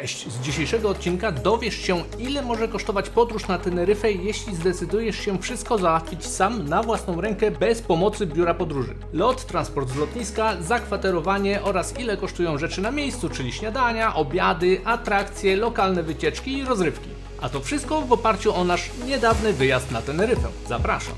Cześć! Z dzisiejszego odcinka dowiesz się, ile może kosztować podróż na Teneryfę, jeśli zdecydujesz się wszystko załatwić sam na własną rękę bez pomocy biura podróży. Lot, transport z lotniska, zakwaterowanie oraz ile kosztują rzeczy na miejscu, czyli śniadania, obiady, atrakcje, lokalne wycieczki i rozrywki. A to wszystko w oparciu o nasz niedawny wyjazd na Teneryfę. Zapraszam!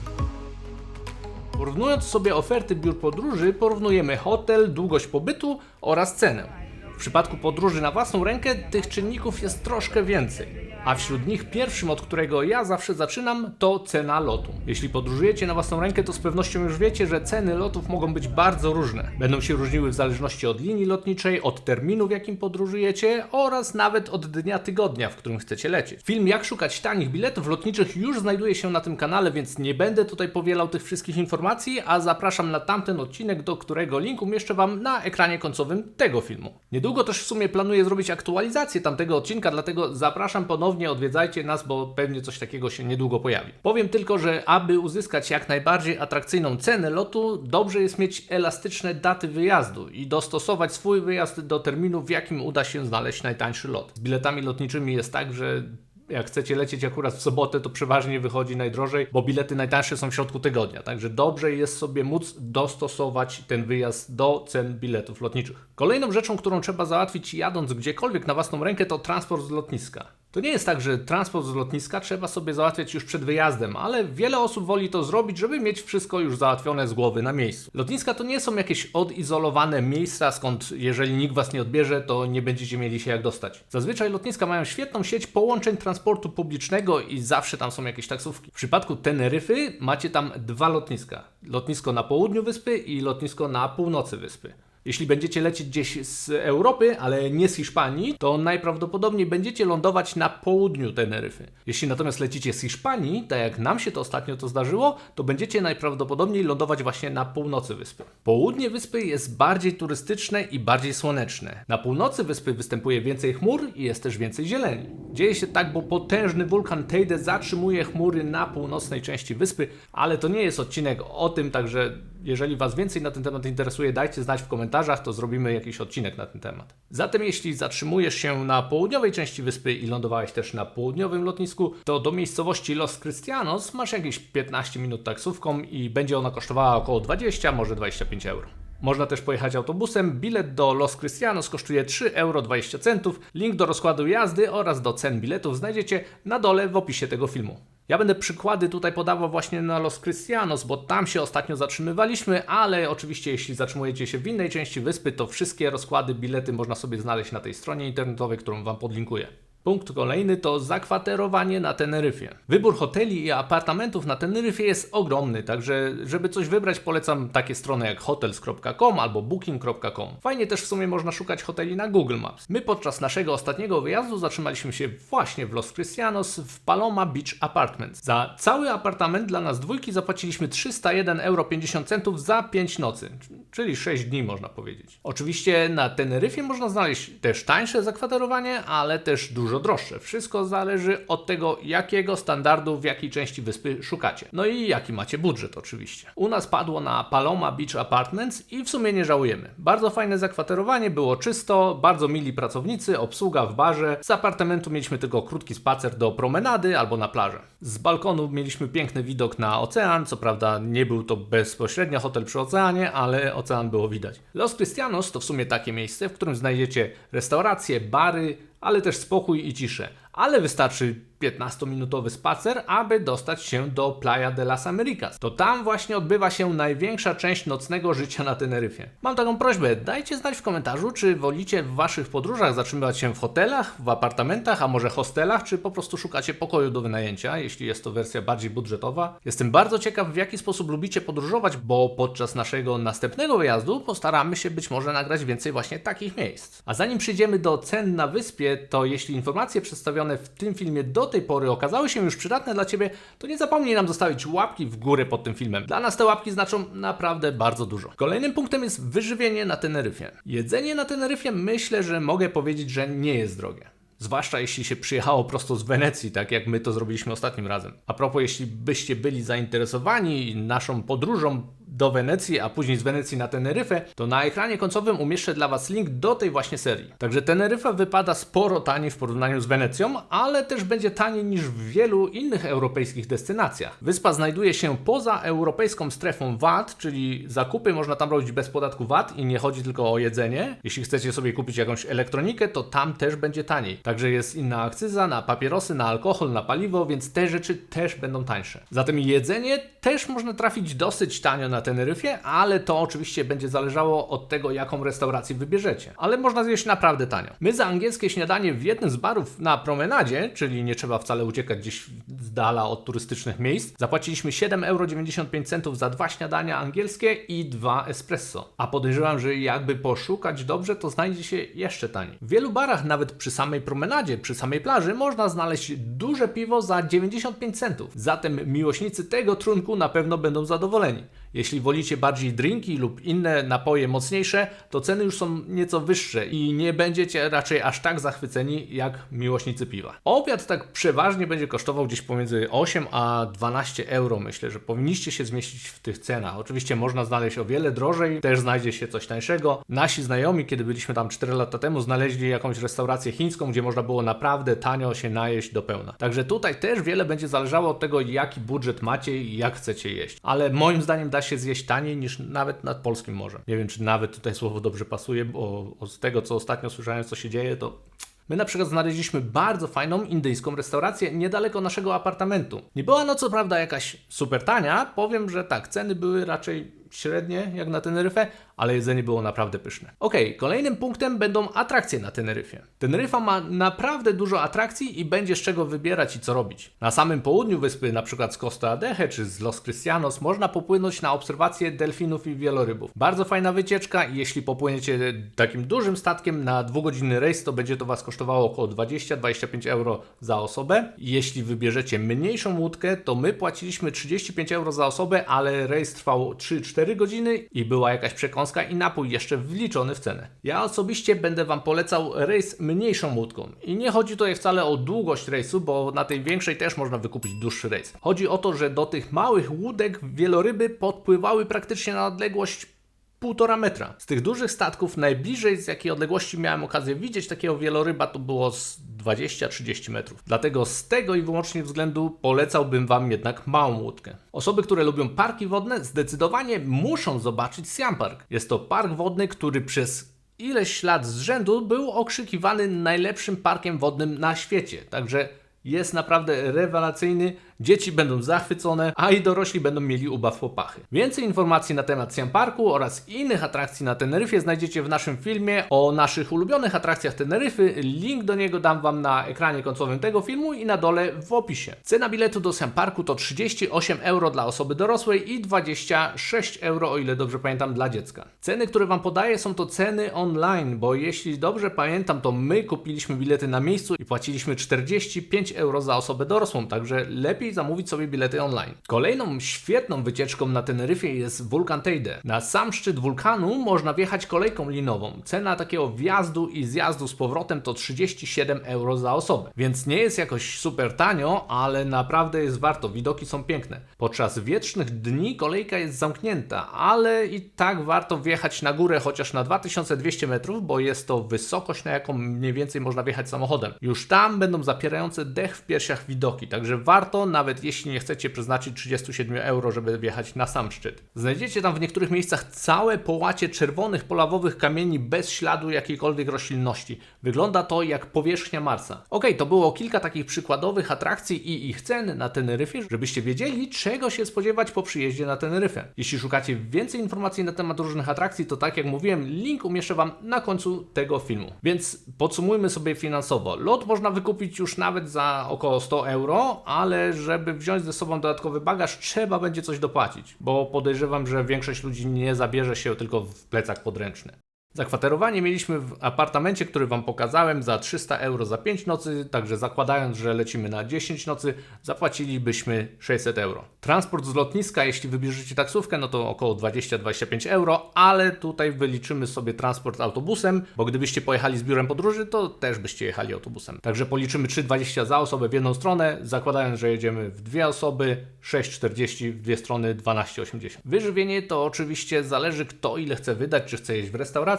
Porównując sobie oferty biur podróży, porównujemy hotel, długość pobytu oraz cenę. W przypadku podróży na własną rękę tych czynników jest troszkę więcej, a wśród nich pierwszym, od którego ja zawsze zaczynam, to cena lotu. Jeśli podróżujecie na własną rękę, to z pewnością już wiecie, że ceny lotów mogą być bardzo różne. Będą się różniły w zależności od linii lotniczej, od terminu, w jakim podróżujecie oraz nawet od dnia tygodnia, w którym chcecie lecieć. Film Jak szukać tanich biletów lotniczych już znajduje się na tym kanale, więc nie będę tutaj powielał tych wszystkich informacji, a zapraszam na tamten odcinek, do którego link umieszczę Wam na ekranie końcowym tego filmu. Niedługo też w sumie planuję zrobić aktualizację tamtego odcinka, dlatego zapraszam ponownie, odwiedzajcie nas, bo pewnie coś takiego się niedługo pojawi. Powiem tylko, że aby uzyskać jak najbardziej atrakcyjną cenę lotu, dobrze jest mieć elastyczne daty wyjazdu i dostosować swój wyjazd do terminu, w jakim uda się znaleźć najtańszy lot. Z biletami lotniczymi jest tak, że jak chcecie lecieć akurat w sobotę, to przeważnie wychodzi najdrożej, bo bilety najtańsze są w środku tygodnia. Także dobrze jest sobie móc dostosować ten wyjazd do cen biletów lotniczych. Kolejną rzeczą, którą trzeba załatwić jadąc gdziekolwiek na własną rękę, to transport z lotniska. To nie jest tak, że transport z lotniska trzeba sobie załatwiać już przed wyjazdem, ale wiele osób woli to zrobić, żeby mieć wszystko już załatwione z głowy na miejscu. Lotniska to nie są jakieś odizolowane miejsca, skąd jeżeli nikt was nie odbierze, to nie będziecie mieli się jak dostać. Zazwyczaj lotniska mają świetną sieć połączeń transportu publicznego i zawsze tam są jakieś taksówki. W przypadku Teneryfy macie tam dwa lotniska. Lotnisko na południu wyspy i lotnisko na północy wyspy. Jeśli będziecie lecieć gdzieś z Europy, ale nie z Hiszpanii, to najprawdopodobniej będziecie lądować na południu Teneryfy. Jeśli natomiast lecicie z Hiszpanii, tak jak nam się to ostatnio to zdarzyło, to będziecie najprawdopodobniej lądować właśnie na północy wyspy. Południe wyspy jest bardziej turystyczne i bardziej słoneczne. Na północy wyspy występuje więcej chmur i jest też więcej zieleni. Dzieje się tak, bo potężny wulkan Teide zatrzymuje chmury na północnej części wyspy, ale to nie jest odcinek o tym, także jeżeli Was więcej na ten temat interesuje, dajcie znać w komentarzach, to zrobimy jakiś odcinek na ten temat. Zatem jeśli zatrzymujesz się na południowej części wyspy i lądowałeś też na południowym lotnisku, to do miejscowości Los Cristianos masz jakieś 15 minut taksówką i będzie ona kosztowała około 20, może 25 euro. Można też pojechać autobusem. Bilet do Los Cristianos kosztuje 3,20 euro. Link do rozkładu jazdy oraz do cen biletów znajdziecie na dole w opisie tego filmu. Ja będę przykłady tutaj podawał właśnie na Los Cristianos, bo tam się ostatnio zatrzymywaliśmy, ale oczywiście jeśli zatrzymujecie się w innej części wyspy, to wszystkie rozkłady, bilety można sobie znaleźć na tej stronie internetowej, którą Wam podlinkuję. Punkt kolejny to zakwaterowanie na Teneryfie. Wybór hoteli i apartamentów na Teneryfie jest ogromny, także żeby coś wybrać polecam takie strony jak hotels.com albo booking.com. Fajnie też w sumie można szukać hoteli na Google Maps. My podczas naszego ostatniego wyjazdu zatrzymaliśmy się właśnie w Los Cristianos w Paloma Beach Apartments. Za cały apartament dla nas dwójki zapłaciliśmy 301,50 euro za 5 nocy, czyli 6 dni można powiedzieć. Oczywiście na Teneryfie można znaleźć też tańsze zakwaterowanie, ale też dużo dużo droższe. Wszystko zależy od tego, jakiego standardu w jakiej części wyspy szukacie. No i jaki macie budżet oczywiście. U nas padło na Paloma Beach Apartments i w sumie nie żałujemy. Bardzo fajne zakwaterowanie, było czysto, bardzo mili pracownicy, obsługa w barze. Z apartamentu mieliśmy tylko krótki spacer do promenady albo na plażę. Z balkonu mieliśmy piękny widok na ocean, co prawda nie był to bezpośrednio hotel przy oceanie, ale ocean było widać. Los Cristianos to w sumie takie miejsce, w którym znajdziecie restauracje, bary, ale też spokój i ciszę. Ale wystarczy 15-minutowy spacer, aby dostać się do Playa de las Americas. To tam właśnie odbywa się największa część nocnego życia na Teneryfie. Mam taką prośbę, dajcie znać w komentarzu, czy wolicie w waszych podróżach zatrzymywać się w hotelach, w apartamentach, a może hostelach, czy po prostu szukacie pokoju do wynajęcia, jeśli jest to wersja bardziej budżetowa. Jestem bardzo ciekaw, w jaki sposób lubicie podróżować, bo podczas naszego następnego wyjazdu postaramy się być może nagrać więcej właśnie takich miejsc. A zanim przejdziemy do cen na wyspie, to jeśli informacje przedstawione w tym filmie do tej pory okazały się już przydatne dla Ciebie, to nie zapomnij nam zostawić łapki w górę pod tym filmem. Dla nas te łapki znaczą naprawdę bardzo dużo. Kolejnym punktem jest wyżywienie na Teneryfie. Jedzenie na Teneryfie myślę, że mogę powiedzieć, że nie jest drogie. Zwłaszcza jeśli się przyjechało prosto z Wenecji, tak jak my to zrobiliśmy ostatnim razem. A propos, jeśli byście byli zainteresowani naszą podróżą do Wenecji, a później z Wenecji na Teneryfę, to na ekranie końcowym umieszczę dla Was link do tej właśnie serii. Także Teneryfa wypada sporo taniej w porównaniu z Wenecją, ale też będzie taniej niż w wielu innych europejskich destynacjach. Wyspa znajduje się poza europejską strefą VAT, czyli zakupy można tam robić bez podatku VAT i nie chodzi tylko o jedzenie. Jeśli chcecie sobie kupić jakąś elektronikę, to tam też będzie taniej. Także jest inna akcyza na papierosy, na alkohol, na paliwo, więc te rzeczy też będą tańsze. Zatem jedzenie też można trafić dosyć tanio na Teneryfie, ale to oczywiście będzie zależało od tego, jaką restaurację wybierzecie. Ale można zjeść naprawdę tanio. My za angielskie śniadanie w jednym z barów na promenadzie, czyli nie trzeba wcale uciekać gdzieś z dala od turystycznych miejsc, zapłaciliśmy 7,95 euro za dwa śniadania angielskie i dwa espresso. A podejrzewam, że jakby poszukać dobrze, to znajdzie się jeszcze taniej. W wielu barach, nawet przy samej promenadzie, przy samej plaży, można znaleźć duże piwo za 95 centów. Zatem miłośnicy tego trunku na pewno będą zadowoleni. Jeśli wolicie bardziej drinki lub inne napoje mocniejsze, to ceny już są nieco wyższe i nie będziecie raczej aż tak zachwyceni jak miłośnicy piwa. Obiad tak przeważnie będzie kosztował gdzieś pomiędzy 8 a 12 euro. Myślę, że powinniście się zmieścić w tych cenach. Oczywiście można znaleźć o wiele drożej, też znajdzie się coś tańszego. Nasi znajomi, kiedy byliśmy tam 4 lata temu, znaleźli jakąś restaurację chińską, gdzie można było naprawdę tanio się najeść do pełna. Także tutaj też wiele będzie zależało od tego, jaki budżet macie i jak chcecie jeść. Ale moim zdaniem da się zjeść taniej niż nawet nad polskim morzem. Nie wiem, czy nawet tutaj słowo dobrze pasuje, bo z tego, co ostatnio słyszałem, co się dzieje, to My na przykład znaleźliśmy bardzo fajną indyjską restaurację niedaleko naszego apartamentu. Nie była no co prawda jakaś super tania, powiem, że tak, ceny były raczej średnie jak na Teneryfę, ale jedzenie było naprawdę pyszne. Ok, kolejnym punktem będą atrakcje na Teneryfie. Teneryfa ma naprawdę dużo atrakcji i będzie z czego wybierać i co robić. Na samym południu wyspy, na przykład z Costa Adeje czy z Los Cristianos, można popłynąć na obserwację delfinów i wielorybów. Bardzo fajna wycieczka i jeśli popłyniecie takim dużym statkiem na dwugodzinny rejs, to będzie to Was kosztowało około 20-25 euro za osobę. Jeśli wybierzecie mniejszą łódkę, to my płaciliśmy 35 euro za osobę, ale rejs trwał 3-4 godziny i była jakaś przekąska i napój jeszcze wliczony w cenę. Ja osobiście będę Wam polecał rejs mniejszą łódką. I nie chodzi tutaj wcale o długość rejsu, bo na tej większej też można wykupić dłuższy rejs. Chodzi o to, że do tych małych łódek wieloryby podpływały praktycznie na odległość półtora metra. Z tych dużych statków najbliżej z jakiej odległości miałem okazję widzieć takiego wieloryba to było z 20-30 metrów. Dlatego z tego i wyłącznie względu polecałbym Wam jednak małą łódkę. Osoby, które lubią parki wodne zdecydowanie muszą zobaczyć Siam Park. Jest to park wodny, który przez ileś lat z rzędu był okrzykiwany najlepszym parkiem wodnym na świecie. Także jest naprawdę rewelacyjny, dzieci będą zachwycone, a i dorośli będą mieli ubaw po pachy. Więcej informacji na temat Siam Parku oraz innych atrakcji na Teneryfie znajdziecie w naszym filmie o naszych ulubionych atrakcjach Teneryfy. Link do niego dam Wam na ekranie końcowym tego filmu i na dole w opisie. Cena biletu do Siam Parku to 38 euro dla osoby dorosłej i 26 euro, o ile dobrze pamiętam, dla dziecka. Ceny, które Wam podaję są to ceny online, bo jeśli dobrze pamiętam, to my kupiliśmy bilety na miejscu i płaciliśmy 45 euro za osobę dorosłą, także lepiej zamówić sobie bilety online. Kolejną świetną wycieczką na Teneryfie jest wulkan Teide. Na sam szczyt wulkanu można wjechać kolejką linową. Cena takiego wjazdu i zjazdu z powrotem to 37 euro za osobę. Więc nie jest jakoś super tanio, ale naprawdę jest warto. Widoki są piękne. Podczas wietrznych dni kolejka jest zamknięta, ale i tak warto wjechać na górę chociaż na 2200 metrów, bo jest to wysokość, na jaką mniej więcej można wjechać samochodem. Już tam będą zapierające dech w piersiach widoki, także warto, nawet jeśli nie chcecie przeznaczyć 37 euro, żeby wjechać na sam szczyt. Znajdziecie tam w niektórych miejscach całe połacie czerwonych polawowych kamieni bez śladu jakiejkolwiek roślinności. Wygląda to jak powierzchnia Marsa. Ok, to było kilka takich przykładowych atrakcji i ich cen na Teneryfie, żebyście wiedzieli, czego się spodziewać po przyjeździe na Teneryfę. Jeśli szukacie więcej informacji na temat różnych atrakcji, to tak jak mówiłem, link umieszczę Wam na końcu tego filmu. Więc podsumujmy sobie finansowo. Lot można wykupić już nawet za około 100 euro, ale żeby wziąć ze sobą dodatkowy bagaż, trzeba będzie coś dopłacić, bo podejrzewam, że większość ludzi nie zabierze się tylko w plecak podręczny. Zakwaterowanie mieliśmy w apartamencie, który Wam pokazałem za 300 euro za 5 nocy, także zakładając, że lecimy na 10 nocy, zapłacilibyśmy 600 euro. Transport z lotniska, jeśli wybierzecie taksówkę, no to około 20-25 euro, ale tutaj wyliczymy sobie transport autobusem, bo gdybyście pojechali z biurem podróży, to też byście jechali autobusem. Także policzymy 3,20 za osobę w jedną stronę, zakładając, że jedziemy w dwie osoby, 6,40 w dwie strony, 12,80. Wyżywienie to oczywiście zależy kto ile chce wydać, czy chce jeść w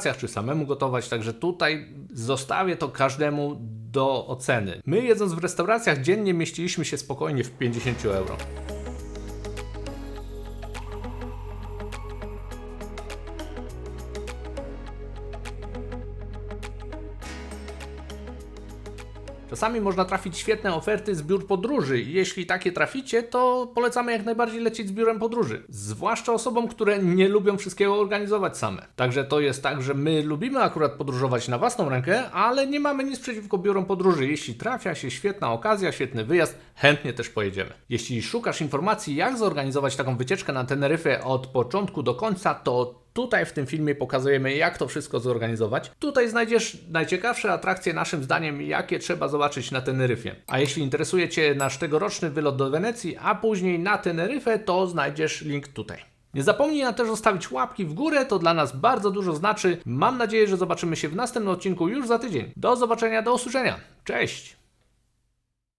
restauracjach, czy samemu gotować, także tutaj zostawię to każdemu do oceny. My jedząc w restauracjach dziennie mieściliśmy się spokojnie w 50 euro. Czasami można trafić świetne oferty z biur podróży. Jeśli takie traficie, to polecamy jak najbardziej lecieć z biurem podróży. Zwłaszcza osobom, które nie lubią wszystkiego organizować same. Także to jest tak, że my lubimy akurat podróżować na własną rękę, ale nie mamy nic przeciwko biurom podróży. Jeśli trafia się świetna okazja, świetny wyjazd, chętnie też pojedziemy. Jeśli szukasz informacji, jak zorganizować taką wycieczkę na Teneryfę od początku do końca, to Tutaj w tym filmie pokazujemy, jak to wszystko zorganizować. Tutaj znajdziesz najciekawsze atrakcje, naszym zdaniem, jakie trzeba zobaczyć na Teneryfie. A jeśli interesuje Cię nasz tegoroczny wylot do Wenecji, a później na Teneryfę, to znajdziesz link tutaj. Nie zapomnij na też zostawić łapki w górę, to dla nas bardzo dużo znaczy. Mam nadzieję, że zobaczymy się w następnym odcinku już za tydzień. Do zobaczenia, do usłyszenia. Cześć!